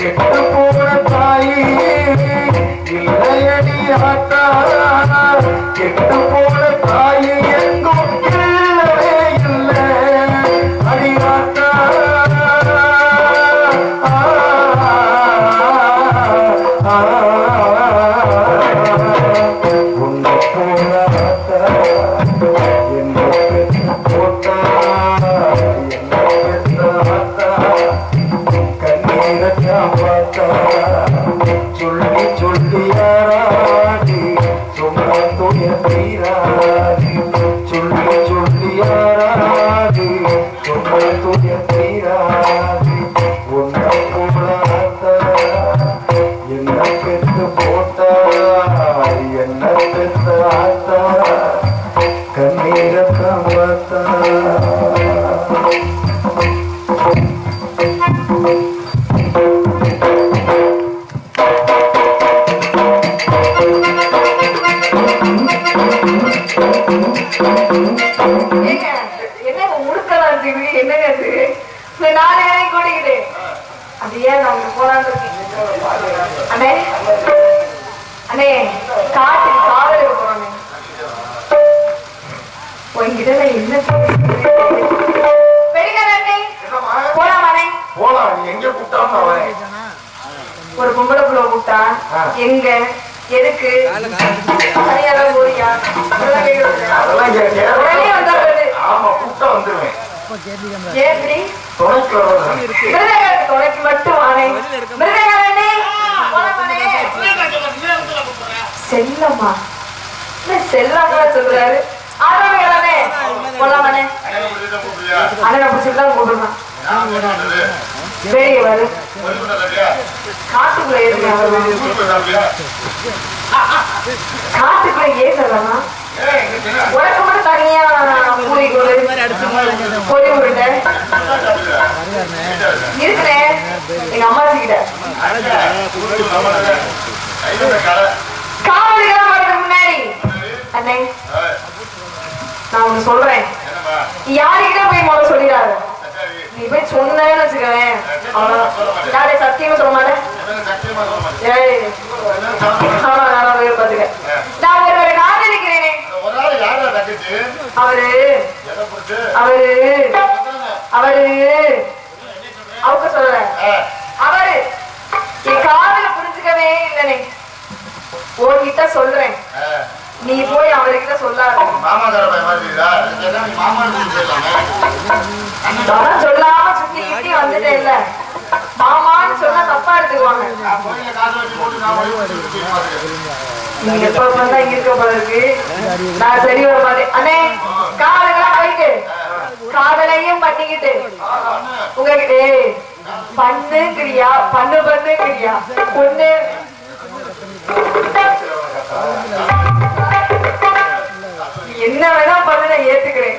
கெட்டு போன துய தீராடி சொல்லி சொல்லி யாராடி சும்மா துய தீராடி உன்னை போடாத என்ன பெற்று போட்டா. என்ன பெற்ற ஆத்தா கண்ணீரற்றா பார்த்தா இலையும் கூடிக்கிட்டு அது ஏன் நான் போலான்னு இருக்கேன் அண்ணே. அண்ணே காட்டு காவலுக்கு போறோம். உங்ககிட்ட நான் என்ன ஒரு பொம்பளை புள்ள கூப்பிட்டா. எங்க எதுக்கு? தனியாதான் போறியா? அதெல்லாம். உடனே. ஆமா கூப்பிட்டா வந்துருவேன். இப்படி துணைக்கு வருவேன் மிருதகாரத்து துணைக்கு மட்டும் மிருதகாரனே. செல்லம்மா. சொல்றாரு. ஆரோக்கியமே போலாமாண்ணே அண்ணனை பிடிச்சிட்டு தான் கூப்பிடுறான். வெளியே வரு காட்டுக்குள்ள ஏறுங்க காட்டுக்குள்ள ஏறலாமா உனக்கு மட்டும் అవునా నాడే సత్యమ ధర్మాలే ஆமா நான் போய் பாத்துக்க ஒருவரை காதலிக்கிறேனே. அவரு அவரு அவரு அவங்க சொல்ற அவரு என் காதல புரிஞ்சுக்கவே இல்லனே. உன்கிட்ட சொல்றேன். நீ போய் அவர்கிட்ட சொல்லாத. சொல்லாம சுத்தி கிட்டி வந்துட்டே இல்ல மாமான்னு சொன்னா தப்பா எடுத்துக்குவாங்க. நீங்க எப்ப பார்த்தா இங்க இருக்க போல இருக்கு. நான் சரி வர மாட்டேன் அண்ணே காலங்களா கழிக்கு காதலையும் பண்ணிக்கிட்டு. உங்ககிட்ட பண்ணு கிரியா பண்ணு பண்ணு கிரியா பொண்ணு என்ன வேணா பண்ண நான் ஏத்துக்கிறேன்.